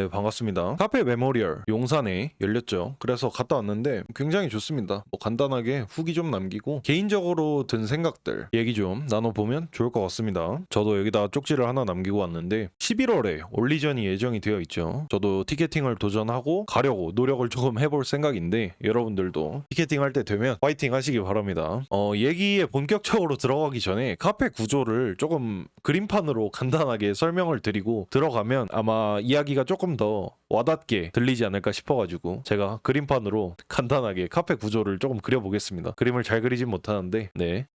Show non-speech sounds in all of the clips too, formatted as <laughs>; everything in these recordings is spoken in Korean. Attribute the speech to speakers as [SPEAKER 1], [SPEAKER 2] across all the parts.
[SPEAKER 1] 네, 반갑습니다. 카페 메모리얼 용산에 열렸죠. 그래서 갔다 왔는데 굉장히 좋습니다. 뭐 간단하게 후기 좀 남기고 개인적으로 든 생각들 얘기 좀 나눠보면 좋을 것 같습니다. 저도 여기다 쪽지를 하나 남기고 왔는데 11월에 올리전이 예정이 되어 있죠. 저도 티켓팅을 도전하고 가려고 노력을 조금 해볼 생각인데 여러분들도 티켓팅 할 때 되면 파이팅 하시기 바랍니다. 어, 얘기에 본격적으로 들어가기 전에 카페 구조를 조금 그림판으로 간단하게 설명을 드리고 들어가면 아마 이야기가 조금 더 와닿게 들리지 않을까 싶어가지고 제가 그림판으로 간단하게 카페 구조를 조금 그려보겠습니다. 그림을 잘 그리진 못하는데 네.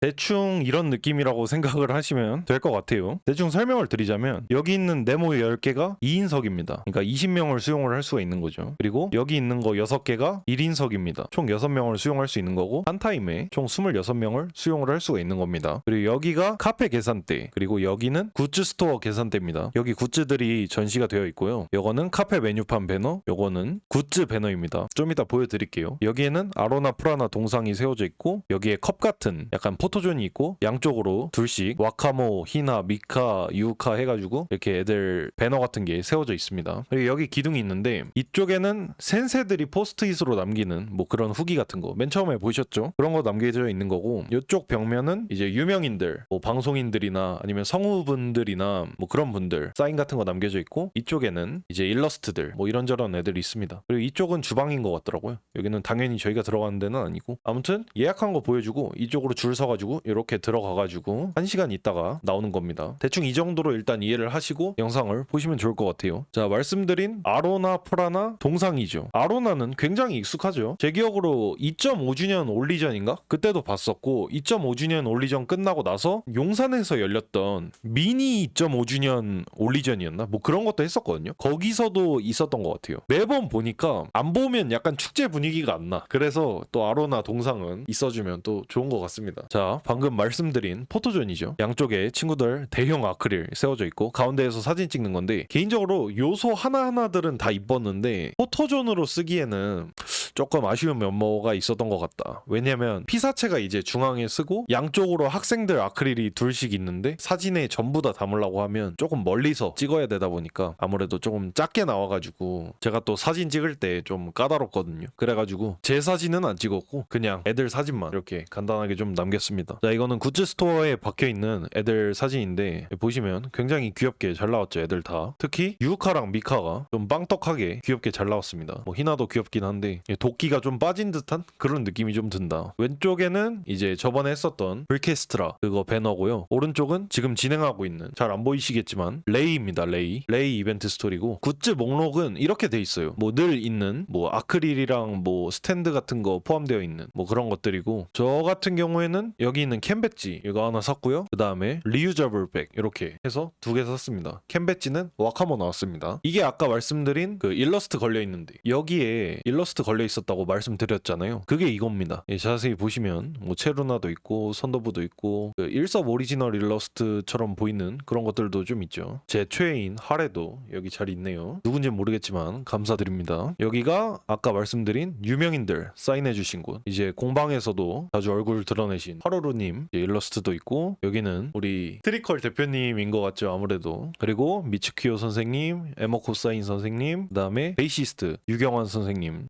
[SPEAKER 1] 대충 이런 느낌이라고 생각을 하시면 될 것 같아요. 대충 설명을 드리자면 여기 있는 네모 10개가 2인석입니다. 그러니까 20명을 수용을 할 수가 있는 거죠. 그리고 여기 있는 거 6개가 1인석입니다. 총 6명을 수용할 수 있는 거고 한 타임에 총 26명을 수용을 할 수가 있는 겁니다. 그리고 여기가 카페 계산대 그리고 여기는 굿즈 스토어 계산대입니다. 여기 굿즈들이 전시가 되어 있고요. 요거는 카페 메뉴판 배너, 요거는 굿즈 배너입니다. 좀 이따 보여드릴게요. 여기에는 아로나 프라나 동상이 세워져 있고 여기에 컵 같은 약간 포 토존이 있고 양쪽으로 둘씩 와카모, 히나, 미카, 유카 해가지고 이렇게 애들 배너 같은 게 세워져 있습니다. 그리고 여기 기둥이 있는데 이쪽에는 센세들이 포스트잇으로 남기는 뭐 그런 후기 같은 거 맨 처음에 보셨죠? 그런 거 남겨져 있는 거고 이쪽 벽면은 이제 유명인들, 뭐 방송인들이나 아니면 성우분들이나 뭐 그런 분들 사인 같은 거 남겨져 있고 이쪽에는 이제 일러스트들 뭐 이런저런 애들이 있습니다. 그리고 이쪽은 주방인 것 같더라고요. 여기는 당연히 저희가 들어가는 데는 아니고 아무튼 예약한 거 보여주고 이쪽으로 줄 서가 지고 이렇게 들어가 가지고 한 시간 있다가 나오는 겁니다. 대충 이 정도로 일단 이해를 하시고 영상을 보시면 좋을 것 같아요. 자 말씀드린 아로나 프라나 동상이죠. 아로나는 굉장히 익숙하죠. 제 기억으로 2.5주년 올리전인가 그때도 봤었고 2.5주년 올리전 끝나고 나서 용산에서 열렸던 미니 2.5주년 올리전이었나 뭐 그런 것도 했었거든요. 거기서도 있었던 것 같아요. 매번 보니까 안 보면 약간 축제 분위기가 안 나. 그래서 또 아로나 동상은 있어주면 또 좋은 것 같습니다. 자 방금 말씀드린 포토존이죠. 양쪽에 친구들 대형 아크릴 세워져 있고 가운데에서 사진 찍는 건데 개인적으로 요소 하나하나들은 다 이뻤는데 포토존으로 쓰기에는 조금 아쉬운 면모가 있었던 것 같다. 왜냐면 피사체가 이제 중앙에 쓰고 양쪽으로 학생들 아크릴이 둘씩 있는데 사진에 전부 다 담으려고 하면 조금 멀리서 찍어야 되다 보니까 아무래도 조금 작게 나와가지고 제가 또 사진 찍을 때 좀 까다롭거든요. 그래가지고 제 사진은 안 찍었고 그냥 애들 사진만 이렇게 간단하게 좀 남겼습니다. 자 이거는 굿즈 스토어에 박혀 있는 애들 사진인데 보시면 굉장히 귀엽게 잘 나왔죠. 애들 다. 특히 유카랑 미카가 좀 빵떡하게 귀엽게 잘 나왔습니다. 뭐 히나도 귀엽긴 한데 도 끼가 좀 빠진 듯한 그런 느낌이 좀 든다. 왼쪽에는 이제 저번에 했었던 불케스트라 그거 배너고요. 오른쪽은 지금 진행하고 있는 잘 안 보이시겠지만 레이입니다. 레이. 레이 이벤트 스토리고 굿즈 목록은 이렇게 돼 있어요. 뭐 늘 있는 뭐 아크릴이랑 뭐 스탠드 같은 거 포함되어 있는 뭐 그런 것들이고 저 같은 경우에는 여기 있는 캔 배지 이거 하나 샀고요. 그 다음에 리유저블 백 이렇게 해서 두 개 샀습니다. 캔 배지는 와카모 나왔습니다. 이게 아까 말씀드린 그 일러스트 걸려 있는데 여기에 일러스트 걸려 있 었다고 말씀드렸잖아요. 그게 이겁니다. 예, 자세히 보시면 뭐 체루나도 있고 선더부도 있고 그 일섭 오리지널 일러스트처럼 보이는 그런 것들도 좀 있죠. 제 최애인 하레도 여기 잘 있네요. 누군지 모르겠지만 감사드립니다. 여기가 아까 말씀드린 유명인들 사인해 주신 곳. 이제 공방에서도 자주 얼굴 드러내신 하루루님 일러스트도 있고 여기는 우리 트리컬 대표님인 것 같죠 아무래도 그리고 미츠키오 선생님 에머코 사인 선생님 그다음에 베이시스트 유경환 선생님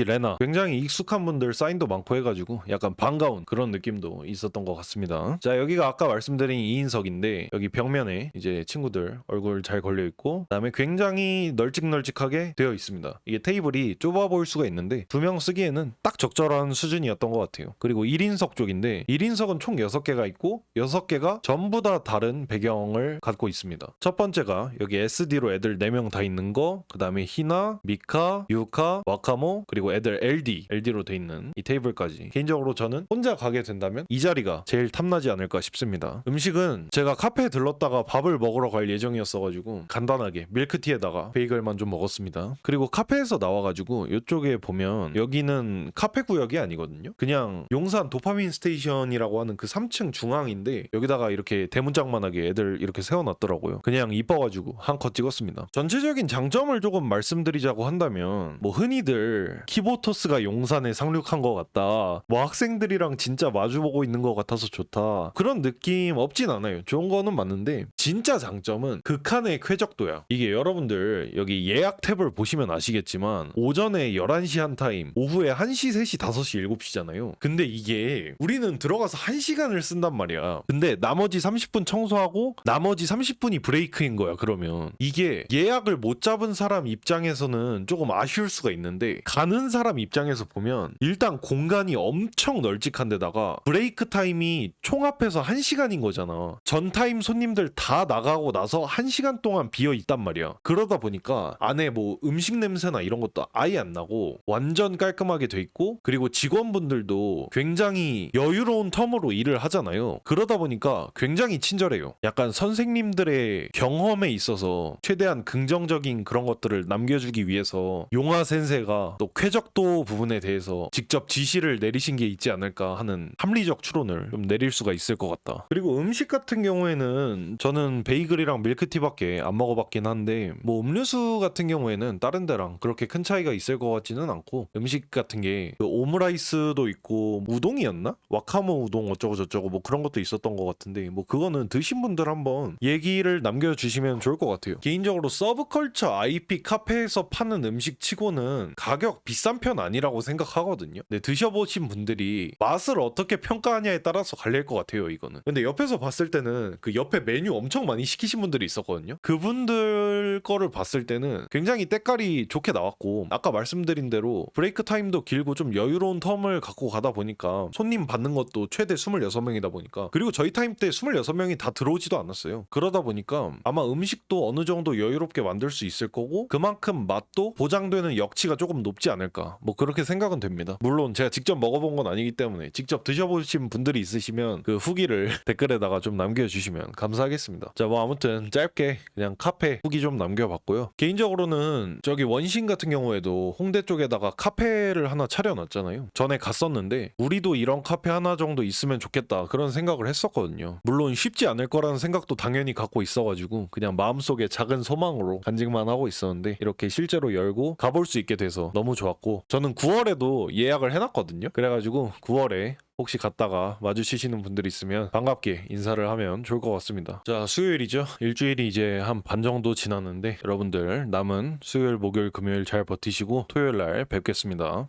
[SPEAKER 1] 어, MC 레나. 굉장히 익숙한 분들 사인도 많고 해가지고 약간 반가운 그런 느낌도 있었던 것 같습니다. 자 여기가 아까 말씀드린 2인석인데 여기 벽면에 이제 친구들 얼굴 잘 걸려 있고 그다음에 굉장히 널찍널찍하게 되어 있습니다. 이게 테이블이 좁아 보일 수가 있는데 두 명 쓰기에는 딱 적절한 수준이었던 것 같아요. 그리고 1인석 쪽인데 1인석은 총 6개가 있고 6개가 전부 다 다른 배경을 갖고 있습니다. 첫 번째가 여기 SD로 애들 4명 다 있는 거 그다음에 히나, 미카, 유카, 와카모 그리고 애들 LD, LD로 돼 있는 이 테이블까지. 개인적으로 저는 혼자 가게 된다면 이 자리가 제일 탐나지 않을까 싶습니다. 음식은 제가 카페에 들렀다가 밥을 먹으러 갈 예정이었어가지고 간단하게 밀크티에다가 베이글만 좀 먹었습니다. 그리고 카페에서 나와가지고 이쪽에 보면 여기는 카페 구역이 아니거든요. 그냥 용산 도파민 스테이션이라고 하는 그 3층 중앙인데 여기다가 이렇게 대문짝만하게 애들 이렇게 세워놨더라고요. 그냥 이뻐가지고 한 컷 찍었습니다. 전체적인 장점을 조금 말씀드리자고 한다면 뭐 흔히들 키보토스가 용산에 상륙한 것 같다. 뭐 학생들이랑 진짜 마주보고 있는 것 같아서 좋다. 그런 느낌 없진 않아요. 좋은 거는 맞는데 진짜 장점은 극한의 쾌적도야. 이게 여러분들 여기 예약 탭을 보시면 아시겠지만 오전에 11시 한 타임, 오후에 1시, 3시, 5시, 7시잖아요. 근데 이게 우리는 들어가서 1시간을 쓴단 말이야. 근데 나머지 30분 청소하고 나머지 30분이 브레이크인 거야. 그러면 이게 예약을 못 잡은 사람 입장에서는 조금 아쉬울 수가 있는데 가는 사람 입장에서 보면 일단 공간이 엄청 널찍한데다가 브레이크 타임이 총 합해서 1시간인 거잖아. 전 타임 손님들 다 나가고 나서 1시간 동안 비어 있단 말이야. 그러다 보니까 안에 뭐 음식 냄새나 이런 것도 아예 안 나고 완전 깔끔하게 돼 있고 그리고 직원분들도 굉장히 여유로운 텀으로 일을 하잖아요. 그러다 보니까 굉장히 친절해요. 약간 선생님들의 경험에 있어서 최대한 긍정적인 그런 것들을 남겨주기 위해서 용화 센세가 또 쾌 적도 부분에 대해서 직접 지시를 내리신 게 있지 않을까 하는 합리적 추론을 좀 내릴 수가 있을 것 같다. 그리고 음식 같은 경우에는 저는 베이글이랑 밀크티밖에 안 먹어봤긴 한데 뭐 음료수 같은 경우에는 다른 데랑 그렇게 큰 차이가 있을 것 같지는 않고 음식 같은 게 그 오므라이스도 있고 우동이었나? 와카모 우동 어쩌고 저쩌고 뭐 그런 것도 있었던 것 같은데 뭐 그거는 드신 분들 한번 얘기를 남겨주시면 좋을 것 같아요. 개인적으로 서브컬처 IP 카페에서 파는 음식 치고는 가격 비싼 편 아니라고 생각하거든요. 근데 드셔보신 분들이 맛을 어떻게 평가하냐에 따라서 갈릴 것 같아요 이거는. 근데 옆에서 봤을 때는 그 옆에 메뉴 엄청 많이 시키신 분들이 있었거든요. 그분들 거를 봤을 때는 굉장히 때깔이 좋게 나왔고 아까 말씀드린 대로 브레이크 타임도 길고 좀 여유로운 텀을 갖고 가다 보니까 손님 받는 것도 최대 26명이다 보니까 그리고 저희 타임 때 26명이 다 들어오지도 않았어요. 그러다 보니까 아마 음식도 어느 정도 여유롭게 만들 수 있을 거고 그만큼 맛도 보장되는 역치가 조금 높지 않을까 뭐 그렇게 생각은 됩니다. 물론 제가 직접 먹어본 건 아니기 때문에 직접 드셔보신 분들이 있으시면 그 후기를 <laughs> 댓글에다가 좀 남겨주시면 감사하겠습니다. 자 뭐 아무튼 짧게 그냥 카페 후기 좀 남겨봤고요. 개인적으로는 저기 원신 같은 경우에도 홍대 쪽에다가 카페를 하나 차려놨잖아요. 전에 갔었는데 우리도 이런 카페 하나 정도 있으면 좋겠다 그런 생각을 했었거든요. 물론 쉽지 않을 거라는 생각도 당연히 갖고 있어가지고 그냥 마음속에 작은 소망으로 간직만 하고 있었는데 이렇게 실제로 열고 가볼 수 있게 돼서 너무 좋았 고 저는 9월에도 예약을 해놨거든요. 그래가지고 9월에 혹시 갔다가 마주치시는 분들 있으면 반갑게 인사를 하면 좋을 것 같습니다. 자, 수요일이죠. 일주일이 이제 한 반 정도 지났는데 여러분들 남은 수요일, 목요일, 금요일 잘 버티시고 토요일 날 뵙겠습니다.